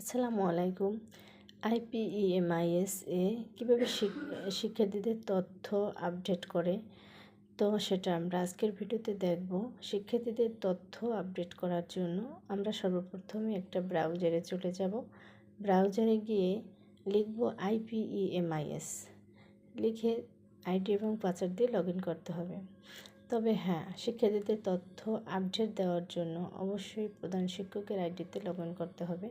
আসসালামু আলাইকুম। আইপিইএমআইএস এ কীভাবে শিক্ষার্থীদের তথ্য আপডেট করে? তো সেটা আমরা আজকের ভিডিওতে দেখব। শিক্ষার্থীদের তথ্য আপডেট করার জন্য আমরা সর্বপ্রথমে একটা ব্রাউজারে চলে যাব। ব্রাউজারে গিয়ে লিখব আইপিইএমআইএস লিখে আইডি এবং পাসওয়ার্ড দিয়ে লগ করতে হবে। তবে হ্যাঁ শিক্ষার্থীদের তথ্য আপডেট দেওয়ার জন্য অবশ্যই প্রধান শিক্ষকের আইডিতে লগ করতে হবে।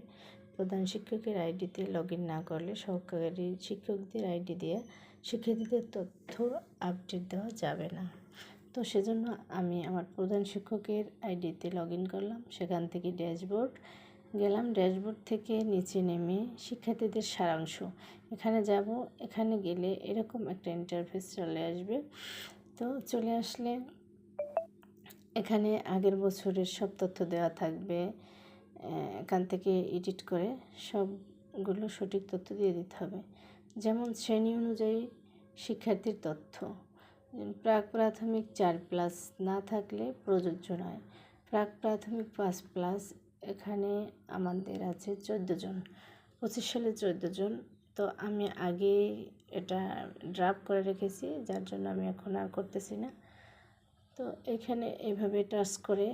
প্রধান শিক্ষকের আইডিতে লগ ইন না করলে সহকারী শিক্ষকদের আইডি দিয়ে শিক্ষার্থীদের তথ্য আপডেট দেওয়া যাবে না। তো সেজন্য আমি আমার প্রধান শিক্ষকের আইডিতে লগ ইন করলাম। সেখান থেকে ড্যাশবোর্ড গেলাম। ড্যাশবোর্ড থেকে নিচে নেমে শিক্ষার্থীদের সারাংশ। এখানে যাব। এখানে গেলে এরকম একটা ইন্টারফেস চলে আসবে। তো চলে আসলে এখানে আগের বছরের সব তথ্য দেওয়া থাকবে। এখান থেকে এডিট করে সবগুলো সঠিক তথ্য দিয়ে দিতে হবে। যেমন শ্রেণি অনুযায়ী শিক্ষার্থীর তথ্য। প্রাক প্রাথমিক চার প্লাস না থাকলে প্রযোজ্য নয়। প্রাক প্রাথমিক পাঁচ প্লাস এখানে আমাদের আছে চোদ্দ জন। পঁচিশ সালে চোদ্দ জন। তো আমি আগে এটা ড্রাফট করে রেখেছি, যার জন্য আমি এখন আর করতেছি না। তো এখানে এভাবে টাচ করে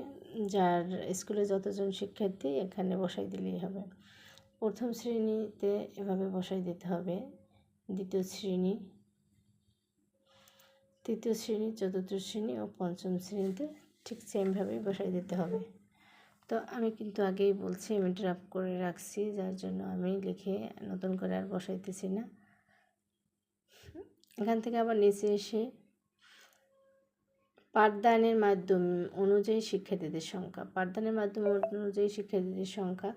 যার স্কুলে যতজন শিক্ষার্থী এখানে বসাই দিলেই হবে। প্রথম শ্রেণীতে এভাবে বসাই দিতে হবে। দ্বিতীয় শ্রেণি, তৃতীয় শ্রেণি, চতুর্থ শ্রেণি ও পঞ্চম শ্রেণীতে ঠিক সেমভাবেই বসাই দিতে হবে। তো আমি কিন্তু আগেই বলছি, আমি ড্রাফ করে রাখছি, যার জন্য আমি লিখে নতুন করে আর বসাইতেছি না। এখান থেকে আবার নিচে এসে পাঠদানের মাধ্যম অনুযায়ী শিক্ষার্থীদের সংখ্যা। পাঠদানের মাধ্যম অনুযায়ী শিক্ষার্থীদের সংখ্যা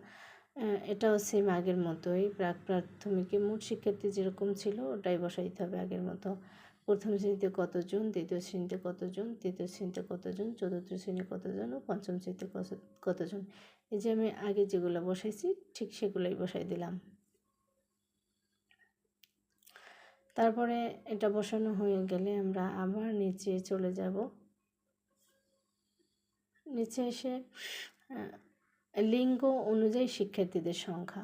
এটাও সেম আগের মতোই। প্রাক প্রাথমিকে মোট শিক্ষার্থী যেরকম ছিল, ওটাই বসাইতে হবে আগের মতো। প্রথম শ্রেণীতে কতজন, দ্বিতীয় শ্রেণীতে কতজন, তৃতীয় শ্রেণীতে কতজন, চতুর্থ শ্রেণি কতজন, ও পঞ্চম শ্রেণীতে কতজন। এই যে আমি আগে যেগুলো বসাইছি, ঠিক সেগুলোই বসাই দিলাম। তারপরে এটা বসানো হয়ে গেলে আমরা আবার নিচে চলে যাব। নিচে এসে লিঙ্গ অনুযায়ী শিক্ষার্থীদের সংখ্যা।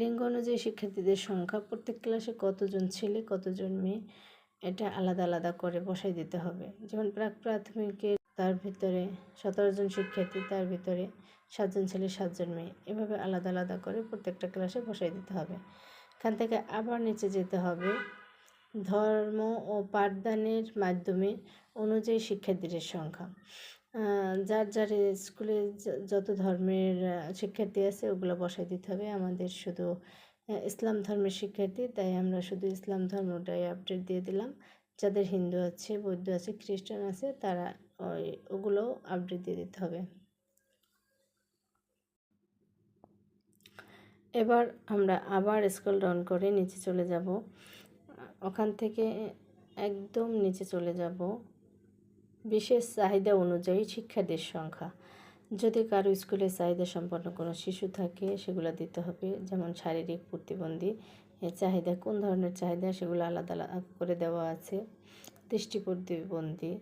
লিঙ্গ অনুযায়ী শিক্ষার্থীদের সংখ্যা, প্রত্যেক ক্লাসে কতজন ছেলে, কতজন মেয়ে, এটা আলাদা আলাদা করে বসাই দিতে হবে। যেমন প্রাক প্রাথমিকে তার ভিতরে সতেরো জন শিক্ষার্থী, তার ভিতরে সাতজন ছেলে, সাতজন মেয়ে। এভাবে আলাদা আলাদা করে প্রত্যেকটা ক্লাসে বসাই দিতে হবে। এখান থেকে আবার নিচে যেতে হবে, ধর্ম ও পাঠদানের মাধ্যমে অনুযায়ী শিক্ষার্থীদের সংখ্যা। যার যার স্কুলে যত ধর্মের শিক্ষার্থী আছে ওগুলো বসাই দিতে হবে। আমাদের শুধু ইসলাম ধর্মের শিক্ষার্থী, তাই আমরা শুধু ইসলাম ধর্মটাই আপডেট দিয়ে দিলাম। যাদের হিন্দু আছে, বৌদ্ধ আছে, খ্রিস্টান আছে, তারা ওই ওগুলোও আপডেট দিয়ে দিতে হবে। এবার আমরা আবার স্কুল ডাউন করে নিচে চলে যাব। ওখান থেকে একদম নিচে চলে যাব। বিশেষ চাহিদা অনুযায়ী শিক্ষার্থীর সংখ্যা। যদি কারও স্কুলে চাহিদা সম্পন্ন কোনো শিশু থাকে, সেগুলো দিতে হবে। যেমন শারীরিক প্রতিবন্ধী চাহিদা কোন ধরনের চাহিদা, সেগুলো আলাদা আলাদা করে দেওয়া আছে। দৃষ্টি প্রতিবন্ধী,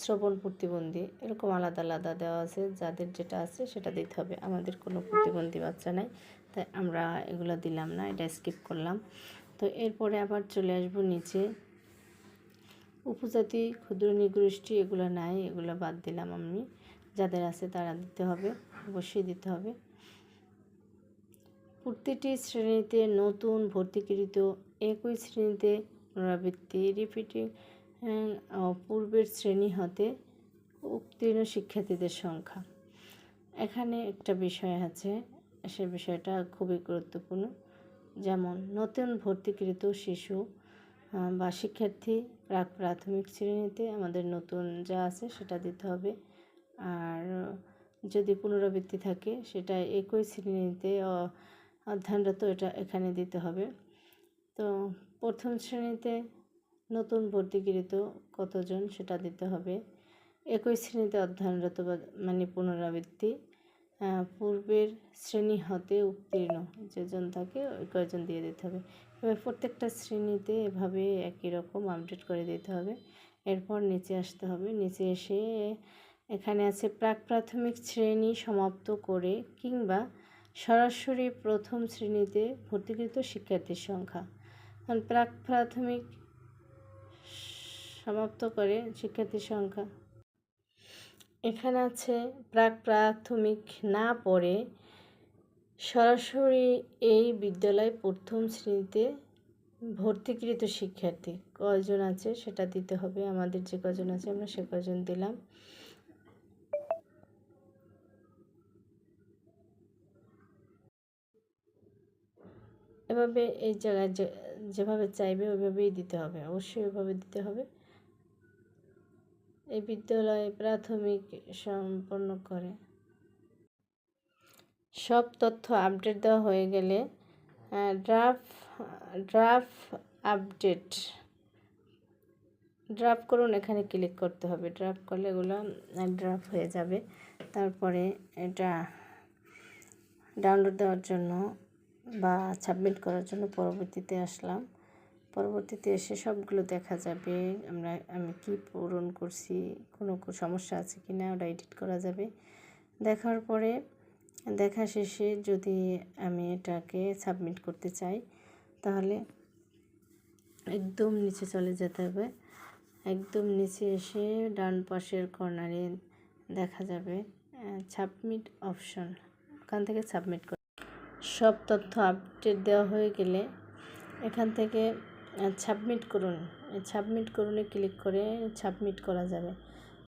শ্রবণ প্রতিবন্ধী, এরকম আলাদা আলাদা দেওয়া আছে। যাদের যেটা আছে, সেটা দিতে হবে। আমাদের কোনো প্রতিবন্ধী বাচ্চা নাই, তাই আমরা এগুলো দিলাম না, এটা স্কিপ করলাম। তো এরপরে আবার চলে আসব নিচে। উপজাতি, ক্ষুদ্র, নিগোষ্ঠী, এগুলো নাই, এগুলো বাদ দিলাম আমি। যাদের আছে তারা দিতে হবে, অবশ্যই দিতে হবে। প্রতিটি শ্রেণীতে নতুন ভর্তিকৃত একই শ্রেণীতে পুনরাবৃত্তি রিপিটিং পূর্বের শ্রেণি হতে উত্তীর্ণ শিক্ষার্থীদের সংখ্যা। এখানে একটা বিষয় আছে, সে বিষয়টা খুবই গুরুত্বপূর্ণ। যেমন, নতুন ভর্তিকৃত শিশু বা শিক্ষার্থী প্রাক প্রাথমিক শ্রেণীতে আমাদের নতুন যা আছে সেটা দিতে হবে। আর যদি পুনরাবৃত্তি থাকে সেটা একই শ্রেণীতে অধ্যয়নরত এটা এখানে দিতে হবে। তো প্রথম শ্রেণীতে নতুন ভর্তিকৃত কতজন সেটা দিতে হবে। একই শ্রেণীতে অধ্যয়নরত মানে পুনরাবৃত্তি পূর্বের শ্রেণি হতে উত্তীর্ণ। যেজন থাকে, ওই কয়জন দিয়ে দিতে হবে? এবার প্রত্যেকটা শ্রেণীতে এভাবে একই রকম আপডেট করে দিতে হবে। এরপর নিচে আসতে হবে। নিচে এসে এখানে আছে প্রাক প্রাথমিক শ্রেণি সমাপ্ত করে কিংবা সরাসরি প্রথম শ্রেণীতে ভর্তিকৃত শিক্ষার্থীর সংখ্যা। প্রাক প্রাথমিক সমাপ্ত করে শিক্ষার্থীর সংখ্যা। এখানে আছে, প্রাক প্রাথমিক না পড়ে সরাসরি এই বিদ্যালয় প্রথম শ্রেণীতে ভর্তিকৃত শিক্ষার্থী। কজন আছে সেটা দিতে হবে, আমাদের যে কজন আছে আমরা সে কজন দিলাম। এভাবে এই জায়গায় যেভাবে চাইবে ওইভাবেই দিতে হবে, অবশ্যই ওইভাবে দিতে হবে। এই বিদ্যালয়ে প্রাথমিক সম্পন্ন করে। সব তথ্য আপডেট দেওয়া হয়ে গেলে ড্রাফট ড্রাফট আপডেট ড্রাফট করুন, এখানে ক্লিক করতে হবে। ড্রাফট করলে এগুলো ড্রাফট হয়ে যাবে। তারপরে এটা ডাউনলোড দেওয়ার জন্য বা সাবমিট করার জন্য পরবর্তীতে আসলাম। পরবর্তীতে এসে সবগুলো দেখা যাবে। আমরা, আমি কি পূরণ করছি, কোনো সমস্যা আছে কি না ওটা এডিট করা যাবে। দেখার পরে, দেখা শেষে যদি আমি এটাকে সাবমিট করতে চাই, তাহলে একদম নিচে চলে যেতে হবে। একদম নিচে এসে ডান পাশের কর্নারে দেখা যাবে সাবমিট অপশন ওখান থেকে সাবমিট কর সব তথ্য আপডেট দেওয়া হয়ে গেলে এখান থেকে সাবমিট করুন। সাবমিট করুনে ক্লিক করে সাবমিট করা যাবে।